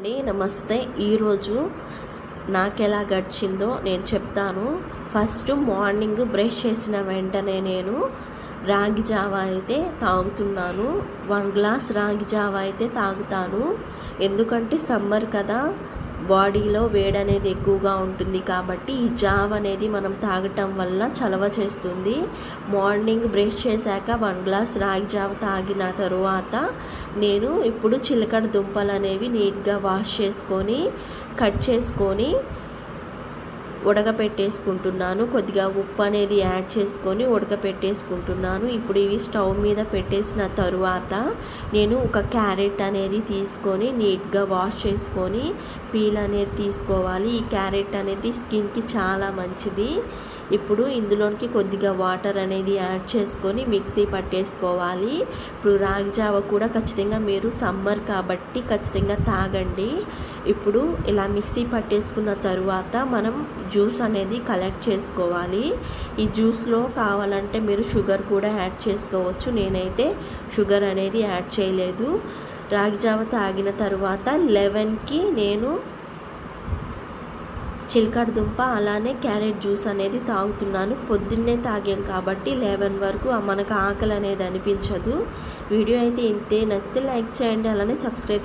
అండి నమస్తే. ఈరోజు నాకు ఎలా గడిచిందో నేను చెప్తాను. ఫస్ట్ మార్నింగ్ బ్రష్ చేసిన వెంటనే నేను రాగి జావ అయితే తాగుతున్నాను. వన్ గ్లాస్ రాగి జావ అయితే తాగుతాను. ఎందుకంటే సమ్మర్ కదా బాడీలో వేడి అనేది ఎక్కువగా ఉంటుంది కాబట్టి ఈ జావ్ అనేది మనం తాగటం వల్ల చలవ చేస్తుంది. మార్నింగ్ బ్రష్ చేశాక వన్ గ్లాస్ రాగి జావ తాగిన తరువాత నేను ఇప్పుడు చిలకడ దుంపలు అనేవి నీట్గా వాష్ చేసుకొని కట్ చేసుకొని ఉడకపెట్టేసుకుంటున్నాను. కొద్దిగా ఉప్పు అనేది యాడ్ చేసుకొని ఉడకపెట్టేసుకుంటున్నాను. ఇప్పుడు ఇవి స్టవ్ మీద పెట్టేసిన తరువాత నేను ఒక క్యారెట్ అనేది తీసుకొని నీట్గా వాష్ చేసుకొని పీల్ అనేది తీసుకోవాలి. ఈ క్యారెట్ అనేది స్కిన్కి చాలా మంచిది. ఇప్పుడు ఇందులోనికి కొద్దిగా వాటర్ అనేది యాడ్ చేసుకొని మిక్సీ పట్టేసుకోవాలి. ఇప్పుడు రాగి జావ కూడా ఖచ్చితంగా మీరు సమ్మర్ కాబట్టి ఖచ్చితంగా తాగండి. ఇప్పుడు ఇలా మిక్సీ పట్టేసుకున్న తరువాత మనం జ్యూస్ అనేది కలెక్ట్ చేసుకోవాలి. ఈ జ్యూస్లో కావాలంటే మీరు షుగర్ కూడా యాడ్ చేసుకోవచ్చు. నేనైతే షుగర్ అనేది యాడ్ చేయలేదు. రాగి జావ తాగిన తర్వాత లెవెన్కి నేను చిలకడ దుంప అలానే క్యారెట్ జ్యూస్ అనేది తాగుతున్నాను. పొద్దున్నే తాగాం కాబట్టి లెవెన్ వరకు మనకు ఆకలి అనేది అనిపించదు. వీడియో అయితే ఇంతే. నచ్చితే లైక్ చేయండి. అలానే సబ్స్క్రైబ్